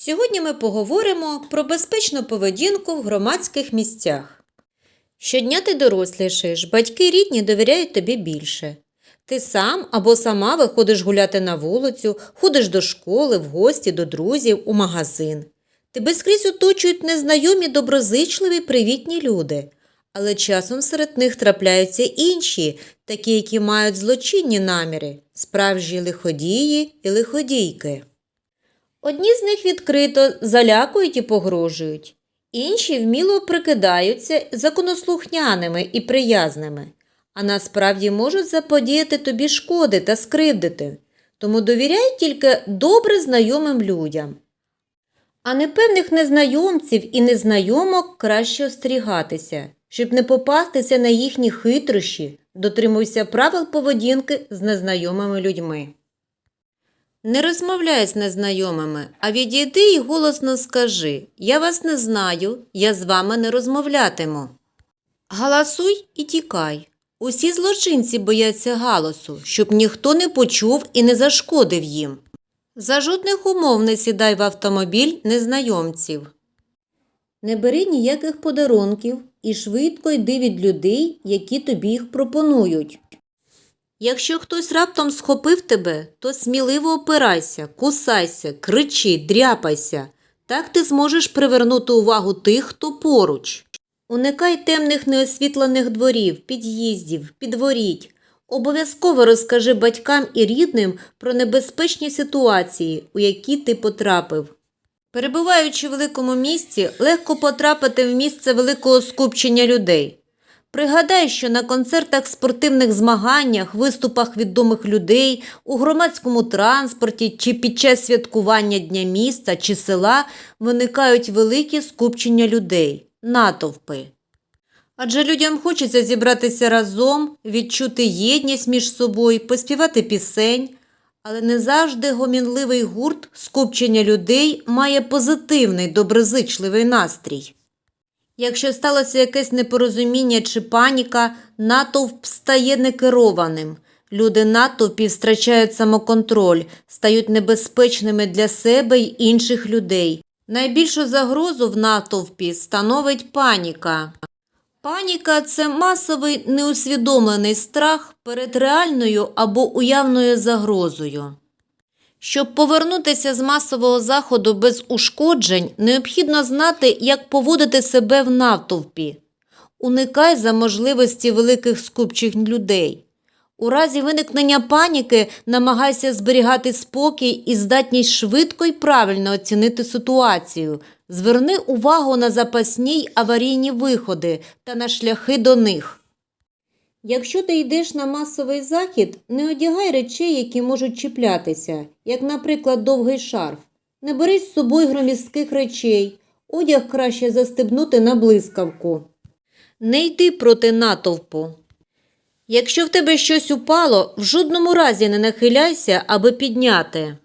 Сьогодні ми поговоримо про безпечну поведінку в громадських місцях. Щодня ти дорослішаєш, батьки рідні довіряють тобі більше. Ти сам або сама виходиш гуляти на вулицю, ходиш до школи, в гості, до друзів, у магазин. Тебе скрізь оточують незнайомі, доброзичливі, привітні люди. Але часом серед них трапляються інші, такі, які мають злочинні наміри, справжні лиходії і лиходійки. Одні з них відкрито залякують і погрожують, інші вміло прикидаються законослухняними і приязними, а насправді можуть заподіяти тобі шкоди та скривдити, тому довіряй тільки добре знайомим людям. А непевних незнайомців і незнайомок краще остерігатися, щоб не попастися на їхні хитрощі, дотримуйся правил поведінки з незнайомими людьми. Не розмовляй з незнайомими, а відійди і голосно скажи Я вас не знаю, я з вами не розмовлятиму. Галасуй і тікай. Усі злочинці бояться галасу, щоб ніхто не почув і не зашкодив їм. За жодних умов не сідай в автомобіль незнайомців. Не бери ніяких подарунків і швидко йди від людей, які тобі їх пропонують. Якщо хтось раптом схопив тебе, то сміливо опирайся, кусайся, кричи, дряпайся. Так ти зможеш привернути увагу тих, хто поруч. Уникай темних неосвітлених дворів, під'їздів, підворіть. Обов'язково розкажи батькам і рідним про небезпечні ситуації, у які ти потрапив. Перебуваючи в великому місті, легко потрапити в місце великого скупчення людей. Пригадай, що на концертах, спортивних змаганнях, виступах відомих людей, у громадському транспорті чи під час святкування Дня міста чи села виникають великі скупчення людей, натовпи. Адже людям хочеться зібратися разом, відчути єдність між собою, поспівати пісень, але не завжди гомінливий гурт скупчення людей має позитивний, доброзичливий настрій. Якщо сталося якесь непорозуміння чи паніка, натовп стає некерованим. Люди натовпів втрачають самоконтроль, стають небезпечними для себе й інших людей. Найбільшу загрозу в натовпі становить паніка. Паніка це масовий неусвідомлений страх перед реальною або уявною загрозою. Щоб повернутися з масового заходу без ушкоджень, необхідно знати, як поводити себе в натовпі. Уникай за можливості великих скупчих людей. У разі виникнення паніки намагайся зберігати спокій і здатність швидко і правильно оцінити ситуацію. Зверни увагу на запасні й аварійні виходи та на шляхи до них. Якщо ти йдеш на масовий захід, не одягай речей, які можуть чіплятися, як, наприклад, довгий шарф. Не бери з собою громістких речей, одяг краще застебнути на блискавку. Не йди проти натовпу. Якщо в тебе щось упало, в жодному разі не нахиляйся, аби підняти.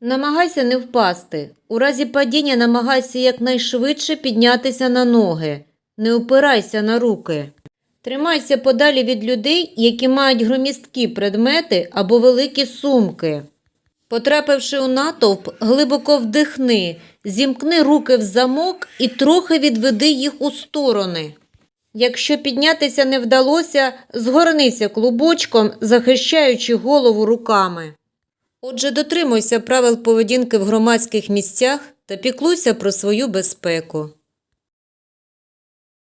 Намагайся не впасти. У разі падіння намагайся якнайшвидше піднятися на ноги. Не опирайся на руки. Тримайся подалі від людей, які мають громісткі предмети або великі сумки. Потрапивши у натовп, глибоко вдихни, зімкни руки в замок і трохи відведи їх у сторони. Якщо піднятися не вдалося, згорнися клубочком, захищаючи голову руками. Отже, дотримуйся правил поведінки в громадських місцях та піклуйся про свою безпеку.